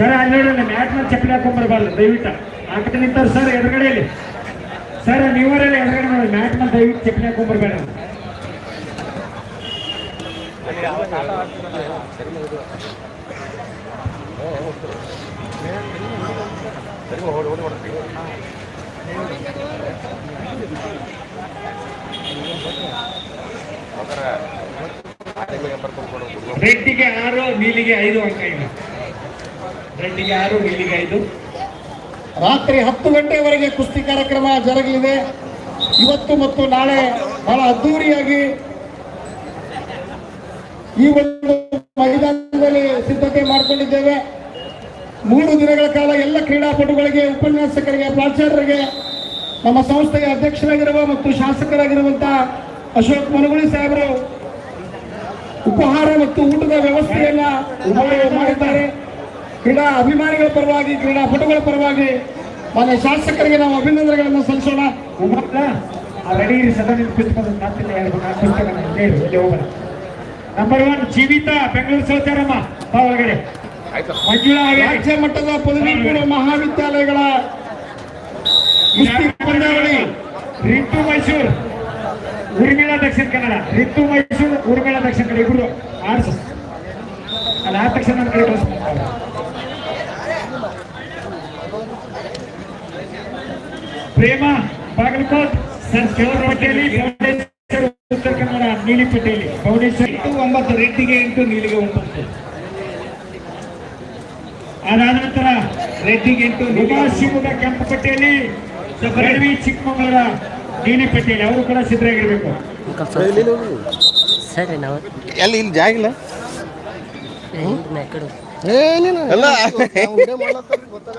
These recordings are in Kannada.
ಸರ್ ಅಲ್ಲಿ ನೋಡೋಣ ಮ್ಯಾಟ್ ಮೇಲೆ ಚಪ್ಪಲಿ ಹಾಕೊಂಡ್ಬರ್ಬಾರ್ದು ದಯವಿಟ್ಟು. ಹಾಕಿ ನಿಂತವ್ರು ಸರ್ ಎದುರುಗಡೆಯಲ್ಲಿ ಸರ್ ನೀವರೆಲ್ಲ ಎದುರುಗಡೆ ನೋಡಿ ಮ್ಯಾಟ್ ಮೇಲೆ ದಯವಿಟ್ಟು ಚಪ್ಪಲಿ ಹಾಕೊಂಡ್ಬರ್ಬೇಡ ರೆಡ್ಡಿಗೆ ಆರು ನೀಲಿಗೆ ಐದು ಅಂಕ ಇಲ್ಲ ರೆಡ್ಡಿಗೆ ಆರು ಐದು? ರಾತ್ರಿ ಹತ್ತು ಗಂಟೆವರೆಗೆ ಕುಸ್ತಿ ಕಾರ್ಯಕ್ರಮ ಜರುಗಲಿದೆ. ಇವತ್ತು ಮತ್ತು ನಾಳೆ ಬಹಳ ಅದ್ದೂರಿಯಾಗಿ ಈ ಒಂದು ಮೈದಾನದಲ್ಲಿ ಸಿದ್ಧತೆ ಮಾಡಿಕೊಂಡಿದ್ದೇವೆ. ಮೂರು ದಿನಗಳ ಕಾಲ ಎಲ್ಲ ಕ್ರೀಡಾಪಟುಗಳಿಗೆ, ಉಪನ್ಯಾಸಕರಿಗೆ, ಪ್ರಾಚಾರ್ಯರಿಗೆ, ನಮ್ಮ ಸಂಸ್ಥೆಯ ಅಧ್ಯಕ್ಷರಾಗಿರುವ ಮತ್ತು ಶಾಸಕರಾಗಿರುವಂತಹ ಅಶೋಕ್ ಮನಗುಳಿ ಸಾಹೇಬರು ಉಪಹಾರ ಮತ್ತು ಊಟದ ವ್ಯವಸ್ಥೆಯನ್ನ ಮಾಡಿದ್ದಾರೆ. ಕ್ರೀಡಾ ಅಭಿಮಾನಿಗಳ ಪರವಾಗಿ ಕ್ರೀಡಾಪಟುಗಳ ಪರವಾಗಿ ಮಾನ್ಯ ಶಾಸಕರಿಗೆ ನಾವು ಅಭಿನಂದನೆಗಳನ್ನು ಸಲ್ಲಿಸೋಣ. ಆ ರೆಡಿ ಇರಿ ಸದಾ ನಿಂತು ಕುತ್ಕೊಂಡು ಮಾತಿಲ್ಲ ಎರಡು ನಾಲ್ಕು ಪುಸ್ತಕ ಇಲ್ಲೇ ಇರು, ಇಲ್ಲಿ ಹೋಗೋಣ. ನಂಬರ್ ಒನ್ ಜೀವಿತ ಬೆಂಗಳೂರು ಸಹಕಾರಮ್ಮ ಬಾ ಒಳಗಡೆ. ಮಂಜುಳಾ. ರಾಜ್ಯ ಮಟ್ಟದ ಪದವಿ ಪೂರ್ವ ಮಹಾವಿದ್ಯಾಲಯಗಳ ಪಂದ್ಯಾವಳಿ ರಿತು ಮೈಸೂರು. ಉರ್ಮಿಳಾ ದಕ್ಷಿಣ ಕನ್ನಡ. ರಿತು ಮೈಸೂರು ಉರ್ಮಿಳಾ ದಕ್ಷಿಣ ಕನ್ನಡ. ಇಬ್ರು ಆಡ್ಸ ಅಲ್ಲಿ ಆದ ತಕ್ಷಣ ನನ್ನ ಕಡೆ ಪ್ರೇಮ ಬಾಗಲಕೋಟ್ ಸರ್ ಕೆಲವರು ಪಟೇಲಿ ಉತ್ತರ ಕನ್ನಡ ನೀಲಿ ಪಟೇಲಿ ಎಂಟು ಒಂಬತ್ತು ರೆಡ್ಡಿಗೆ ಎಂಟು ನೀಲಿಗೆ ಒಂಬತ್ತು. ಅದಾದ ನಂತರ ರೆಡ್ಡಿಗೆ ಎಂಟು ಶಿವಮೊಗ್ಗ ಕೆಂಪು ಪಟ್ಟಿಯಲ್ಲಿ ಬೆಳವಿ ಚಿಕ್ಕಮಗಳೂರ ನೀಲಿ ಪಟೇಲಿ ಅವರು ಕೂಡ ಸಿದ್ಧರಾಗಿರ್ಬೇಕು. ಸರಿ ನಾವು ಎಲ್ಲಿ ಇಲ್ಲಿ? ಜಾಗಿಲ್ಲ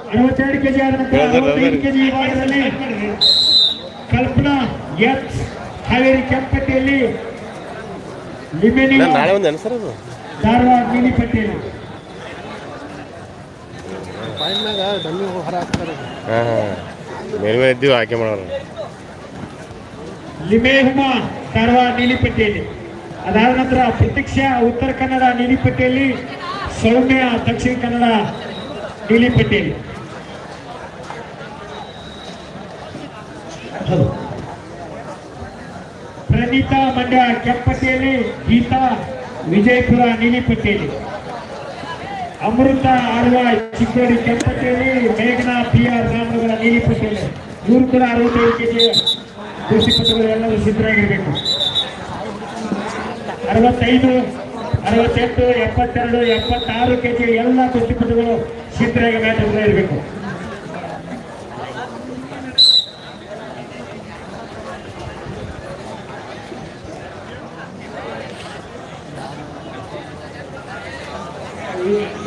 ಅರವತ್ತೆರಡು ಕೆಜಿ ಅರವತ್ತೈದು ಕೆಜಿ ವಿಭಾಗದಲ್ಲಿ ಕಲ್ಪನಾ ಎಚ್ ಹಾವೇರಿ ಕೆಂಪಟ್ಟಿಯಲ್ಲಿ ಲಿಂಬೆನಿ ನಾನ್ ನಾಳೆ ಒಂದು ಅನ್ಸರ್ ಅದು. ಧಾರವಾಡ ನೀಲಿ ಹಾಂ ಇದ್ದೀವಿ ಆಯ್ಕೆ ಮಾಡೋರು. ಅದಾದ ನಂತರ ಪ್ರತ್ಯಕ್ಷ ಉತ್ತರ ಕನ್ನಡ ನೀಲಿಪಟ್ಟಿಯಲ್ಲಿ ಸೌಮ್ಯ ದಕ್ಷಿಣ ಕನ್ನಡ ನೀಲಿ ಪಟೇಲ್. ಪ್ರಣೀತಾ ಮಂಡ್ಯ ಕೆಂಪಟ್ಟಿಯಲ್ಲಿ ಗೀತಾ ವಿಜಯಪುರ ನೀಲಿಪಟ್ಟಿಯಲ್ಲಿ ಅಮೃತ ಆಳ್ವ ಚಿಕ್ಕೋಡಿ ಕೆಂಪಟೇಲಿ ಮೇಘನಾ ಪಿ ಆರ್ ರಾಮನಗರ ನೀಲಿಪಟ್ಟಿಯಲ್ಲಿ ಇವರು ಕೂಡ ಅರವತ್ತೈದು ಕೆಜಿ ಪತ್ರಗಳು ಎಲ್ಲರೂ ಸಿದ್ಧರಾಗಿರ್ಬೇಕು. ಅರವತ್ತೈದು ಅರವತ್ತೆಂಟು ಎಪ್ಪತ್ತೆರಡು ಎಪ್ಪತ್ತಾರು ಕೆಜಿ ಎಲ್ಲ ಕುಸ್ತಿಪಟುಗಳು ಸಿದ್ಧರಾಗಿ ಮ್ಯಾಚ್ ಇರಬೇಕು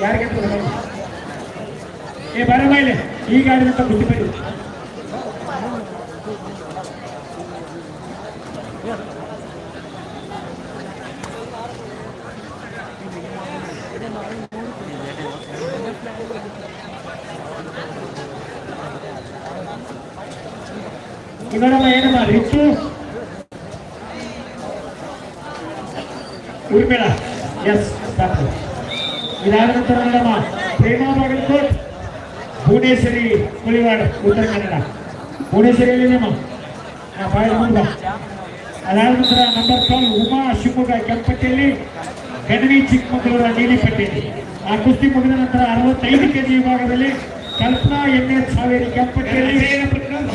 ಯಾರಿಗೆ ಏ ಬರ ಮೇಲೆ ಈಗ ಆಡಿದಂತ ಕುಸ್ತಿಪಟು ಇವರಮ್ಮ ಏನಮ್ಮ ರಿಚ್ಚು ಉರ್ಮಿಳ. ಎಸ್ ಇದಾದ ನಂತರ ಮೇಡಮ್ಮ ಪ್ರೇಮಾ ಬಾಗಲಕೋಟ್, ಭುವನೇಶ್ವರಿ ಕುಳಿವಾಡ ಉತ್ತರ ಕನ್ನಡ. ಭುವನೇಶ್ವರಿಯಲ್ಲಿ ಅದಾದ ನಂತರ ನಂಬರ್ ಟ್ವೆಲ್ ಉಮಾ ಶಿವಮೊಗ್ಗ, ಕೆಂಪಟ್ಟಿಯಲ್ಲಿ ಗಣವಿ ಚಿಕ್ಕಮಗಳೂರ ನೀಲಿಪಟ್ಟಿಯಲ್ಲಿ ಆ ಕುಸ್ತಿ ಮುಗಿದ ನಂತರ ಅರವತ್ತೈದು ಕೆಜಿ ವಿಭಾಗದಲ್ಲಿ ಕಲ್ಪನಾ ಎನ್ ಎಸ್ ಹಾವೇರಿ, ಕೆಂಪಟ್ಟಿಯಲ್ಲಿ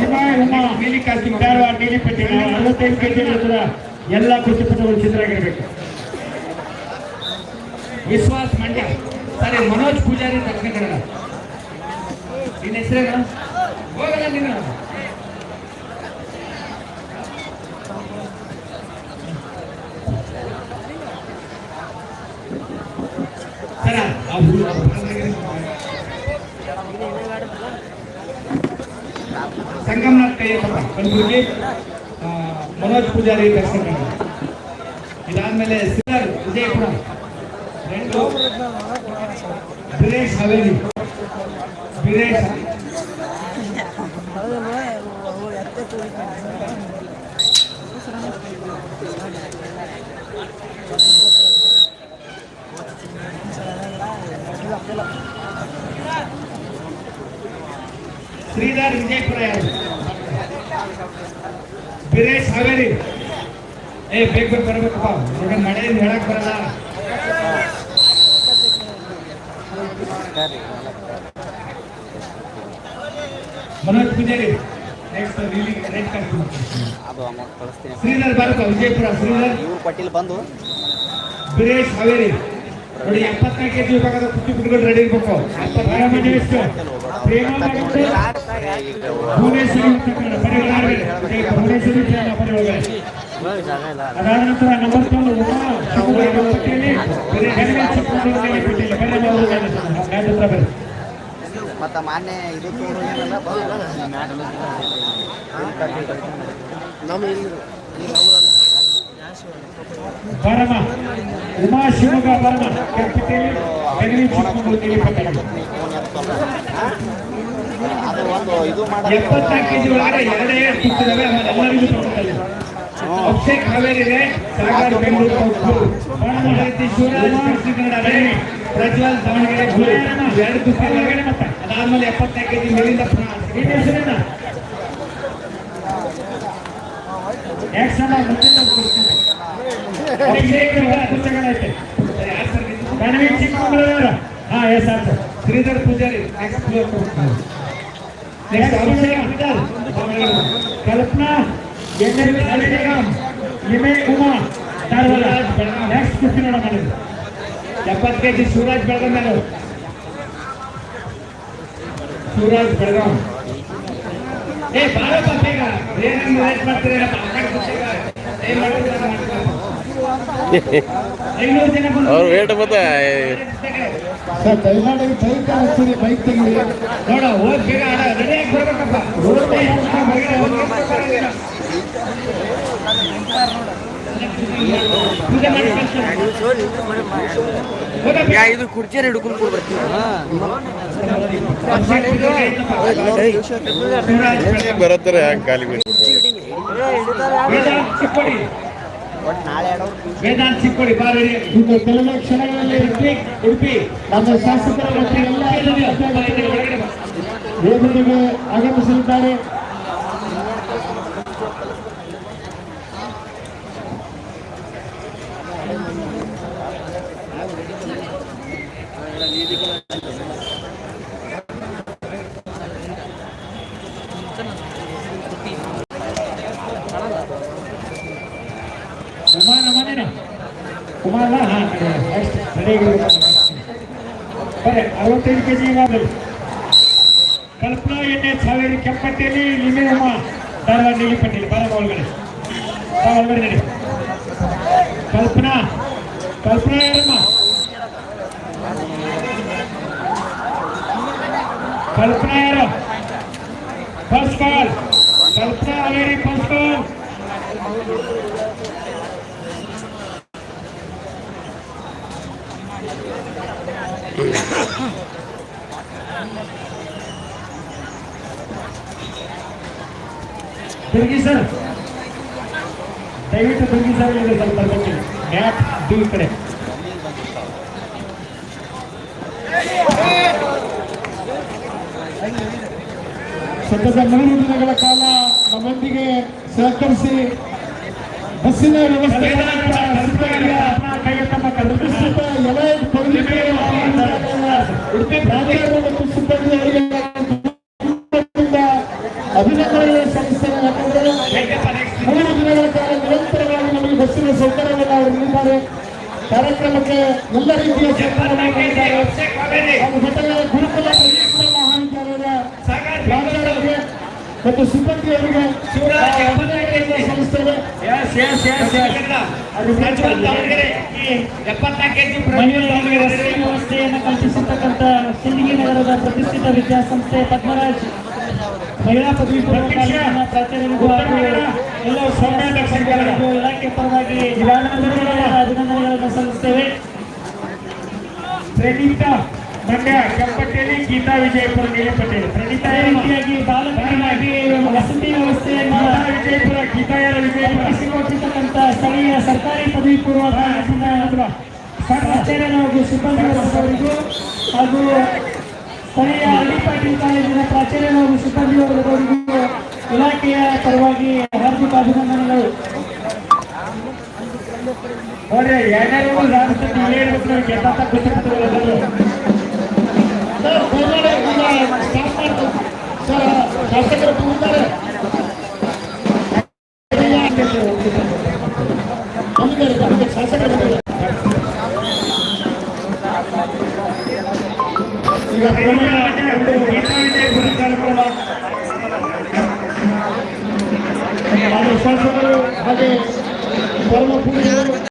ಉಮಾ ನೀಲಿ ಕಾಸ್ತಿ ಧಾರವಾಡ ಅರವತ್ತೈದು ಕೆಜಿ ನಂತರ ಎಲ್ಲ ಕುಸ್ತಿಪಟುಗಳು ಸಿದ್ಧರಾಗಿರಬೇಕು ವಿಶ್ವಾಸ್ ಮಂಡ್ಯ ಸರಿ ಮನೋಜ್ ಪೂಜಾರಿ ಕನ್ನಡ ನಿನ್ನ ಹೆಸರೇನು ಹೋಗಲ್ಲ ನೀನು ಸರ ಆ ಕಲಬುರಗಿ ಆ, ಮನೋಜ್ ಪೂಜಾರಿ ದಕ್ಷಿಣ ಕನ್ನಡ ಇದಾದ್ಮೇಲೆ ಸಿದ್ದರ್ ವಿಜಯಪುರ రెండు ಬಿರೇಶ್ ಹವೇಲಿ ಬಿರೇಶ್ ಶ್ರೀಧರ್ ವಿಜಯಪುರ ಯಾರು ಬಿರೇಶ್ ಹಾವೇರಿ ಏ ಬೇಗ ಬೇಗ ಬರ್ಬೇಕಪ್ಪ. ಈಗ ಮಳೆಯಿಂದ ಹೇಳಕ್ ಬರಲ್ಲ. Manoj Poojari next reeling red card ಅದು ಅಮೌಂಟ್ ಕಳಿಸ್ತೀನಿ. ಶ್ರೀಧರ್ ಭಾರತ ವಿಜಯಪುರ ಶ್ರೀಧರ್. ಇವ್ರ ಪಟ್ಟಿಲ್ ಬಂದು. ಬಿರೇಶ್ ಹಾವೇರಿ. ನೋಡಿ ಎಪ್ಪತ್ನಾಲ್ಕು ಕೆಜಿ ವಿಭಾಗದ ಕುಟ್ಟಿ ಬಿಟ್ಕೊಂಡು ರೆಡಿ ಇರ್ಬೇಕು. ಎಪ್ಪತ್ನಾಲ್ಕು ಎಷ್ಟು? ಪ್ರೇಮ ಮಾಡಿದ್ದು ಭುವನೇಶ್ವರಿ ಉತ್ತರ ಕನ್ನಡ ಬರೀ ಒಳಗಡೆ. ಭುವನೇಶ್ವರಿ ಪ್ರೇಮ ಬರೀ ಒಳಗಡೆ. ಜಾಗ ಇಲ್ಲ ಅದಾದ ನಂತರ ನಂಬರ್ ತೊಂದು ಉಮಾ ಶಿವಕುಮಾರ್ ಪಟ್ಟಿಯಲ್ಲಿ ಬರೀ ಹೆಣ್ಣು ಚಿಕ್ಕಮಗಳೂರು ಪಟ್ಟಿಯಲ್ಲಿ ಬರೀ ನಾವು ಗಾಡಿ ಹತ್ರ ಬರ್ರಿ ಮತ್ತ ಮಾನ್ಯ ಇದು ತೋರು ಏನಲ್ಲ ನಮ್ಮ ಇಲ್ಲಿ ಬರಮ ಉಮಾ ಶಿವಮೊಗ್ಗ ಬರಮ ಕೆಂಪಟ್ಟಿಯಲ್ಲಿ ಬೆಂಗಳೂರು ಕೆಜಿ ಒಳಗಡೆ ಎರಡೇ ಆಮೇಲೆ ಎಲ್ಲರಿಗೂ ಹಾವೇರಿ ಇದೆ ಸಾಗರ್ ಬೆಂಗಳೂರು ಪ್ರಜ್ವಲ್ ದಾವಣಗೆರೆ ಗುರು ಎರಡು ತುಪ್ಪ ಒಳಗಡೆ ಮತ್ತೆ. ಅದಾದ್ಮೇಲೆ ಕೆಜಿ ನೆಕ್ಸ್ಟ್ ಫ್ಲೋರ್ ಕೊಡ್ತೀನಿ ನೆಕ್ಸ್ಟ್ ಅಭಿಷೇಕ್ ಬಿಡಲ್ ಕಲ್ಪನಾ ಎಣ್ಣೆ ನಿಗಮ್ ಇಮೆ ಉಮಾ ಧಾರವಾಡ ನೆಕ್ಸ್ಟ್ ಕುಸ್ತಿ ನೋಡೋಣ ಮಾಡಿದ್ರು ಎಪ್ಪತ್ತು ಕೆ ಜಿ ಶಿವರಾಜ್ ಬೆಳಗಾಂ ಮೇಲೆ ಶಿವರಾಜ್ ಬೆಳಗಾಂ ಏ ಬಾರಪ್ಪ ಬೇಗ ಏನನ್ನು ವೇಟ್ ಮಾಡ್ತೀರಪ್ಪ ಆ ಕಡೆ ಕುಸ್ತಿಗ. ಏನ್ ಮಾಡ್ತೀರ ಅವ್ರು ವೇಟ್ ಮತ್ತೆ. ಇದು ಕುರ್ಚಿ ಹಿಡ್ಕೊಂಡು ಕೂಡ ಬರ್ತೀವಿ ಶಿವರಾಜ್ ಬೆಳಗಾಂ. ಬರತ್ತಾರೆ ಹ್ಯಾಂಗ ಖಾಲಿ ಬಿಟ್ಟು ವೇದಾಂತ್ ಚಿಕ್ಕೋಡಿ ಒಟ್ಟು ನಾಳೆ ಎರಡವ್ರು ವೇದಾಂತ್ ಚಿಕ್ಕೋಡಿ ಬಾ ರೆಡಿ. ಇನ್ನು ಕೆಲವೇ ಕ್ಷಣಗಳಲ್ಲಿ ಉಡುಪಿ ಉಡುಪಿ. ನಮ್ಮ ಶಾಸಕರ ಮತ್ತು ಎಲ್ಲ. ವೇದಿಕೆಗೆ ಆಗಮಿಸಲಿದ್ದಾರೆ ಕುಮಾರ ಮನೇನ ಕುಮಾರ ಹಾ ನೆಕ್ಸ್ಟ್ ರೆಡಿ ಬರೇ ಅರವತ್ತೈದು ಕೆಜಿ ಈಗಾಗಲೇ ಕಲ್ಪನಾ ಎಣ್ಣೆ ಸಾವಿರ ಕೆಂಪಟ್ಟಿಯಲ್ಲಿ ಲಿಮೆ ಉಮ ಧಾರವಾಡ ನೀಲಿಪಟ್ಟಿಯಲ್ಲಿ ಬರ ಒಳಗಡೆ ಬಾ ಒಳಗಡೆ ನಡಿ ಕಲ್ಪನಾ ಕಲ್ಪನಾ ಯಾರಮ್ಮ ಕಲ್ಪನಾ ಯಾರು first call Kalpana Haveri first call Durgi sir ದಯವಿಟ್ಟು ತಿರುಗಿ ಸರ್ ಇಲ್ಲಿ ಸ್ವಲ್ಪ ಬರ್ಬೇಕು ಮ್ಯಾಟ್ ಡಿ ಕಡೆ. ಸತತ ಮೂರು ದಿನಗಳ ಕಾಲ ನಮ್ಮೊಂದಿಗೆ ಸಹಕರಿಸಿ ಬಸ್ಸಿನ ವ್ಯವಸ್ಥೆ ಪ್ರತಿಷ್ಠಿತ ಎಲೈಟ್ ಪಬ್ಲಿಕ್ ಪ್ರಾಧಿಕಾರ ಮತ್ತು ಸಿಬ್ಬಂದಿ ಅವರಿಗೆ ಕುಟುಂಬದಿಂದ ಅಭಿನಂದನೆ ಸಲ್ಲಿಸ್ತೇನೆ ಯಾಕಂದರೆ ಮೂರು ದಿನಗಳ ಕಾಲ ನಿರಂತರವಾಗಿ ನಮಗೆ ಬಸ್ಸಿನ ಸೌಕರ್ಯವನ್ನು ಅವರು ನೀಡಿದ್ದಾರೆ ಕಾರ್ಯಕ್ರಮಕ್ಕೆ ಎಲ್ಲ ರೀತಿಯ ಸಹಕಾರವನ್ನು ಮಾಡಿದ್ದಾರೆ ಹಾಗೂ ಜೊತೆಗೆ ಗುರುಕುಲ ಪ್ರತಿಷ್ಠಿತ ಮಹಾವಿದ್ಯಾಲಯದ ಪ್ರಾಚಾರ್ಯರಿಗೆ ಮತ್ತು ಸಿಬ್ಬಂದಿಯವರಿಗೆ ಅಭಿನಂದನೆಯನ್ನು ಸಲ್ಲಿಸ್ತೇವೆ ರಸ್ತೆ ವ್ಯವಸ್ಥೆಯನ್ನು ಕಲ್ಪಿಸಿರ್ತಕ್ಕಂಥ ಸಿಂದಗಿ ನಗರದ ಪ್ರತಿಷ್ಠಿತ ವಿದ್ಯಾಸಂಸ್ಥೆ ಪದ್ಮರಾಜ್. ಮಹಿಳಾ ಪದವಿ ಪೂರ್ವ ಕಾಲೇಜಿನ ಪ್ರಾಚಾರ್ಯರಿಗೂ ಹಾಗೂ ಎಲ್ಲ ಸರ್ಕಾರಗಳಿಗೂ ಇಲಾಖೆ ಪರವಾಗಿ ಅಭಿನಂದನೆಗಳನ್ನು ಸಲ್ಲಿಸ್ತೇವೆ ಪ್ರಣೀತಾ ಮಂಡ್ಯ ಕೆಂಪಟ್ಟೇಲಿ ಗೀತಾ ವಿಜಯಪುರ ನೀಲಿಪಟ್ಟೇಲಿ ಪ್ರಣೀತಾ ಈ ರೀತಿಯಾಗಿ ಬಾಲಕರಿಗಾಗಿ ವಸತಿ ವ್ಯವಸ್ಥೆಯನ್ನು ವಿಜಯಪುರ ಗೀತಾಯರ ವಿಜಯಪುರ? ಸ್ಥಳೀಯ ಸರ್ಕಾರಿ ಪದವಿ ಪೂರ್ವ ಕಾಲೇಜಿನ ಪ್ರಾಚಾರ್ಯರ ಹಾಗೂ ಸಿಬ್ಬಂದಿ ವರ್ಗದವರಿಗೂ ಹಾಗೂ ಸ್ಥಳೀಯ ಆಚಾರ್ಯ ಹಾಗೂ ಸಿಬ್ಬಂದಿ ವರ್ಗದವರಿಗೂ ಇಲಾಖೆಯ ಪರವಾಗಿ ಹಾರ್ದಿಕ ಅಭಿನಂದನೆಗಳು. ರಾಷ್ಟ್ರ ನೀವೇ ಇರ್ಬೇಕು ನಾವು ಗೊತ್ತಿರ್ತದೆ ఇక్కడ